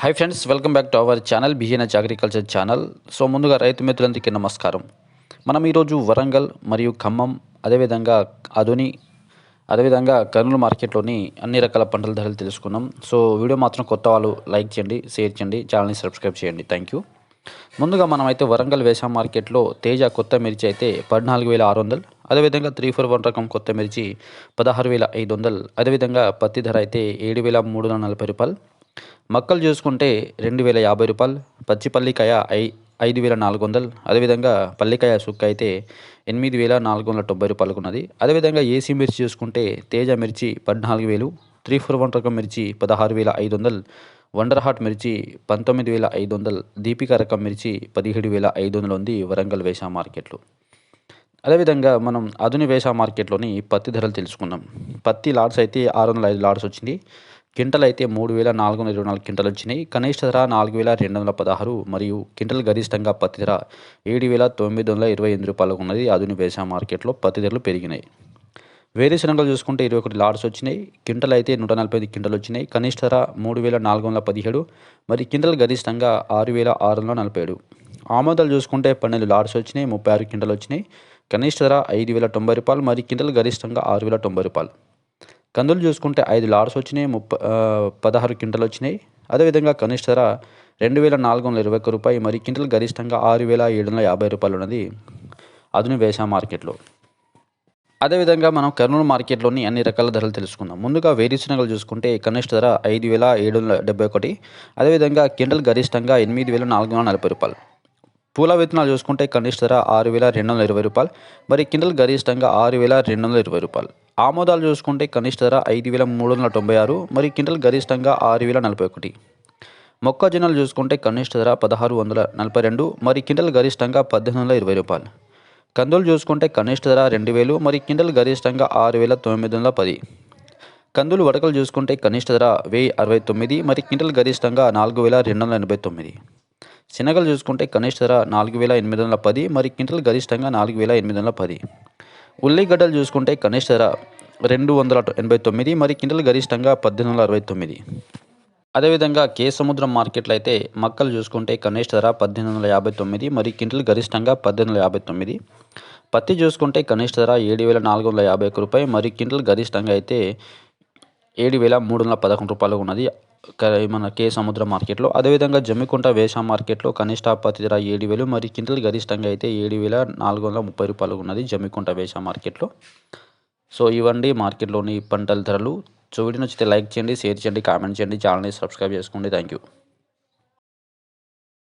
Hi friends welcome back to our channel బిహీనచ్ agriculture channel so ముందుగా రైతు మిత్రులందరికీ నమస్కారం. మనం ఈరోజు వరంగల్ మరియు ఖమ్మం అదేవిధంగా అదుని అదేవిధంగా కర్నూలు మార్కెట్లోని అన్ని రకాల పంటల ధరలు తెలుసుకున్నాం. సో వీడియో మాత్రం కొత్త వాళ్ళు లైక్ చేయండి షేర్ చేయండి ఛానల్ని సబ్స్క్రైబ్ చేయండి. థ్యాంక్ యూ ముందుగా మనం అయితే వరంగల్ వేసా మార్కెట్లో తేజ కొత్త మిర్చి అయితే పద్నాలుగు వేల ఆరు వందలు అదేవిధంగా త్రీ ఫోర్ వన్ రకం కొత్త మిర్చి పదహారు వేల ఐదు వందలు అదేవిధంగా పత్తి ధర అయితే ఏడు వేల మూడు వందల నలభై రూపాయలు. మక్కలు చూసుకుంటే రెండు వేల యాభై రూపాయలు పచ్చి పల్లికాయ ఐ ఐదు వేల నాలుగు వందలు అదేవిధంగా పల్లికాయ సుక్క అయితే ఎనిమిది వేల నాలుగు వందల తొంభై రూపాయలకు ఉన్నది అదేవిధంగా ఏసీ మిర్చి చూసుకుంటే తేజ మిర్చి పద్నాలుగు వేలు త్రీ ఫోర్ వన్ రకం మిర్చి పదహారు వేల ఐదు వందలు వండర్ హాట్ మిర్చి పంతొమ్మిది వేల ఐదు వందలు దీపిక రకం మిర్చి పదిహేడు వేల ఐదు వందలు ఉంది వరంగల్ వేసా మార్కెట్లో. అదేవిధంగా మనం అదుని వేసా మార్కెట్లోని పత్తి ధరలు తెలుసుకుందాం. పత్తి లాడ్స్ అయితే ఆరు వందల ఐదు లాడ్స్ వచ్చింది. క్వింటల్ అయితే మూడు వేల నాలుగు వందల ఇరవై నాలుగు క్వింటల్ వచ్చినాయి. కనిష్ట ధర నాలుగు వేల రెండు వందల పదహారు మరియు క్వింటల్ గరిష్టంగా పత్తి ధర ఏడు వేల తొమ్మిది వందల ఇరవై ఎనిమిది రూపాయలకు ఉన్నది. ఆధునిక వ్యవసాయ మార్కెట్లో పత్తి ధరలు పెరిగినాయి. వేరుశనగలు చూసుకుంటే ఇరవై ఒకటి లాడ్స్ వచ్చినాయి. క్వింటల్ అయితే నూట నలభై ఐదు క్వింటల్ వచ్చినాయి. కనిష్ట ధర మూడు వేల నాలుగు వందల పదిహేడు మరి క్వింటల్ గరిష్టంగా ఆరు వేల ఆరు వందల నలభై ఏడు. ఆమోదాలు చూసుకుంటే పన్నెండు లాడ్స్ వచ్చినాయి. ముప్పై ఆరు క్వింటల్ వచ్చినాయి. కనిష్ట ధర ఐదు వేల తొంభై రూపాయలు మరి క్వింటల్ గరిష్టంగా ఆరు వేల తొంభై రూపాయలు. కందులు చూసుకుంటే ఐదు లార్స్ వచ్చినాయి ముప్ప పదహారు క్వింటల్ వచ్చినాయి. అదేవిధంగా కనిష్ట ధర రెండు వేల నాలుగు వందల ఇరవై ఒక్క రూపాయి మరి క్వింటల్ గరిష్టంగా ఆరు వేల ఏడు వందల యాభై రూపాయలు ఉన్నది అదును వేసా మార్కెట్లో. అదేవిధంగా మనం కర్నూలు మార్కెట్లోని అన్ని రకాల ధరలు తెలుసుకుందాం. ముందుగా వేరుశనగలు చూసుకుంటే కనిష్ట ధర ఐదు వేల ఏడు వందల డెబ్బై ఒకటి అదేవిధంగా క్వింటల్ గరిష్టంగా ఎనిమిది వేల నాలుగు వందల నలభై రూపాయలు. పూల విత్తనాలు చూసుకుంటే కనిష్ట ధర ఆరు వేల రెండు వందల ఇరవై రూపాయలు మరి కిండల్ గరిష్టంగా ఆరు వేల రెండు వందల ఇరవై రూపాయలు. ఆమోదాలు చూసుకుంటే కనిష్ట ధర ఐదు వేల మూడు వందల తొంభై ఆరు మరి క్వింటల్ గరిష్టంగా ఆరు వేల నలభై ఒకటి. మొక్కజొన్నలు చూసుకుంటే కనిష్ట ధర పదహారు వందల నలభై రెండు మరి క్వింటల్ గరిష్టంగా పద్దెనిమిది వందల ఇరవై రూపాయలు. కందులు చూసుకుంటే కనిష్ట ధర రెండు వేలు మరి క్వింటల్ గరిష్టంగా ఆరు వేల తొమ్మిది వందల పది. కందులు వడకలు చూసుకుంటే కనిష్ట ధర వెయ్యి అరవై తొమ్మిది మరి కింటల్ గరిష్టంగా నాలుగు వేల రెండు వందల ఎనభై తొమ్మిది. శనగలు చూసుకుంటే కనిష్ట ధర నాలుగు వేల ఎనిమిది వందల పది మరి క్వింటల్ గరిష్టంగా నాలుగు వేల ఎనిమిది వందల పది. ఉల్లిగడ్డలు చూసుకుంటే కనిష్ట ధర రెండు వందల ఎనభై తొమ్మిది మరి క్వింటల్ గరిష్టంగా పద్దెనిమిది వందల అరవై తొమ్మిది. అదేవిధంగా కే సముద్రం మార్కెట్లో అయితే మక్కలు చూసుకుంటే కనిష్ట ధర పద్దెనిమిది వందల యాభై తొమ్మిది మరి క్వింటల్ గరిష్టంగా పద్దెనిమిది వందల యాభై తొమ్మిది. పత్తి చూసుకుంటే కనిష్ట ధర ఏడు వేల నాలుగు వందల యాభై ఒక్క రూపాయి మరి క్వింటల్ గరిష్టంగా అయితే ఏడు వేల మూడు వందల పదకొండు రూపాయలు ఉన్నది. మన కే సముద్ర మార్కెట్లో అదేవిధంగా జమ్మికుంట వేష మార్కెట్లో కనిష్ట పత్తి ధర ఏడు వేలు మరి కింటల్ గరిష్టంగా అయితే ఏడు వేల నాలుగు వందల ముప్పై రూపాయలు ఉన్నది జమ్మికుంట వేష మార్కెట్లో. సో ఇవండి మార్కెట్లోని పంటల ధరలు. సో వీడియో నచ్చితే లైక్ చేయండి షేర్ చేయండి కామెంట్ చేయండి ఛానల్ని సబ్స్క్రైబ్ చేసుకోండి. Thank you.